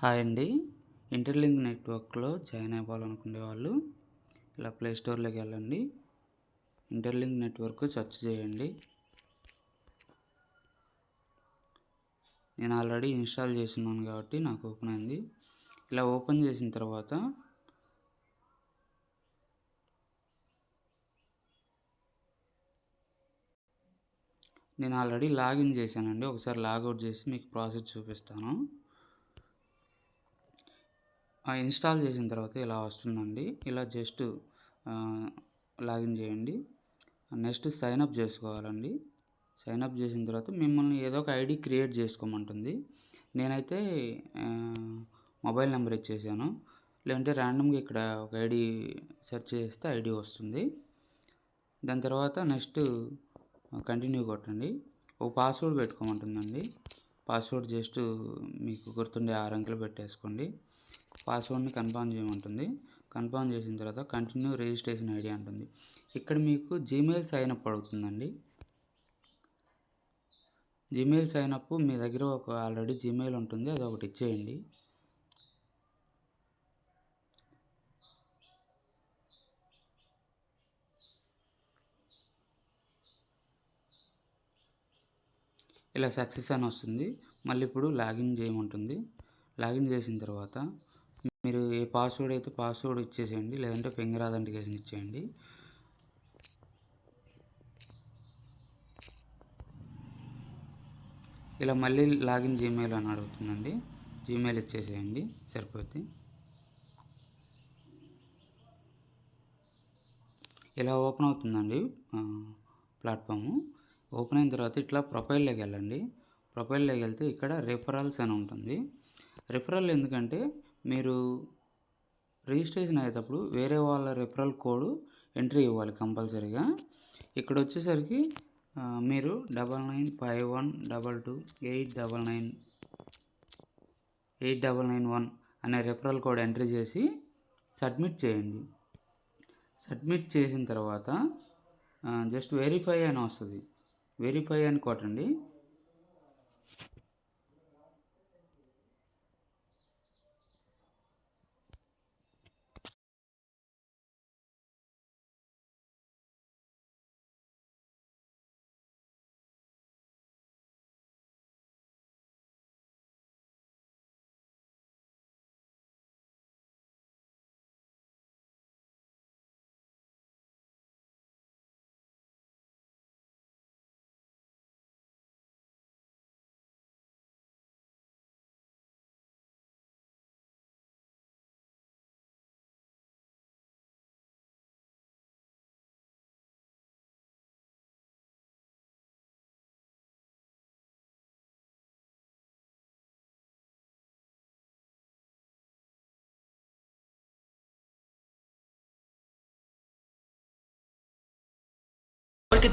Hi అండి. Interlink నెట్వర్క్లో join అవ్వాలనుకునే వాళ్ళు ఇలా ప్లే స్టోర్లోకి వెళ్ళండి. ఇంటర్లింక్ నెట్వర్క్ సెర్చ్ చేయండి. నేను ఆల్రెడీ ఇన్స్టాల్ చేస్తున్నాను కాబట్టి నాకు ఓపెన్ అయింది. ఇలా ఓపెన్ చేసిన తర్వాత నేను ఆల్రెడీ లాగిన్ చేశానండి. ఒకసారి లాగౌట్ చేసి మీకు ప్రాసెస్ చూపిస్తాను. ఇన్స్టాల్ చేసిన తర్వాత ఇలా వస్తుందండి. ఇలా జస్ట్ లాగిన్ చేయండి. నెక్స్ట్ సైన్ అప్ చేసుకోవాలండి. సైన్ అప్ చేసిన తర్వాత మిమ్మల్ని ఏదో ఒక ఐడి క్రియేట్ చేసుకోమంటుంది. నేనైతే మొబైల్ నెంబర్ ఇచ్చేసాను. లేదంటే ర్యాండమ్గా ఇక్కడ ఒక ఐడి సెర్చ్ చేస్తే ఐడి వస్తుంది. దాని తర్వాత నెక్స్ట్ కంటిన్యూ కొట్టండి. ఒక పాస్వర్డ్ పెట్టుకోమంటుందండి. పాస్వర్డ్ జస్ట్ మీకు గుర్తుండే ఆరు అంకెలు పెట్టేసుకోండి. పాస్వర్డ్ని కన్ఫర్మ్ చేయమంటుంది. కన్ఫర్మ్ చేసిన తర్వాత కంటిన్యూ రిజిస్ట్రేషన్ ఐడి అంటుంది. ఇక్కడ మీకు జీమెయిల్ సైన్ అప్ అడుగుతుందండి జీమెయిల్ సైన్ అప్ మీ దగ్గర ఒక ఆల్రెడీ జీమెయిల్ ఉంటుంది. అది ఒకటి ఇచ్చేయండి. ఇలా సక్సెస్ అని వస్తుంది. మళ్ళీ ఇప్పుడు లాగిన్ చేయమంటుంది. లాగిన్ చేసిన తర్వాత మీరు ఏ పాస్వర్డ్ అయితే పాస్వర్డ్ ఇచ్చేసేయండి లేదంటే ఫింగర్ అథెంటికేషన్ ఇచ్చేయండి. ఇలా మళ్ళీ లాగిన్ జీమెయిల్ అని అడుగుతుందండి. జీమెయిల్ ఇచ్చేసేయండి సరిపోద్ది. ఇలా ఓపెన్ అవుతుందండి ప్లాట్ఫాము ఓపెన్ అయిన తర్వాత ఇట్లా ప్రొఫైల్లోకి వెళ్ళండి. ప్రొఫైల్లోకి వెళ్తే ఇక్కడ రిఫరల్స్ అని ఉంటుంది. రిఫరల్ ఎందుకంటే మీరు రిజిస్ట్రేషన్ అయ్యేటప్పుడు వేరే వాళ్ళ రెఫరల్ కోడ్ ఎంట్రీ ఇవ్వాలి కంపల్సరీగా. ఇక్కడ వచ్చేసరికి మీరు double nine five one double two eight double nine eight double nine one అనే రెఫరల్ కోడ్ ఎంట్రీ చేసి సబ్మిట్ చేయండి. సబ్మిట్ చేసిన తర్వాత జస్ట్ వెరిఫై అని వస్తుంది. వెరిఫై అని కొట్టండి.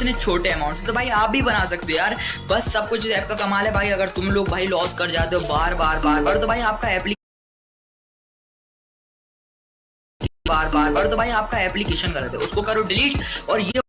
कितने छोटे अमाउंट से। तो भाई आप भी बना सकते हो यार। बस सब कुछ ऐप का कमाल है भाई। अगर तुम लोग भाई लॉस कर जाते हो बार बार बार बार तो भाई आपका एप्लीकेशन बार बार बार तो भाई आपका एप्लीकेशन गलत है। उसको करो डिलीट और ये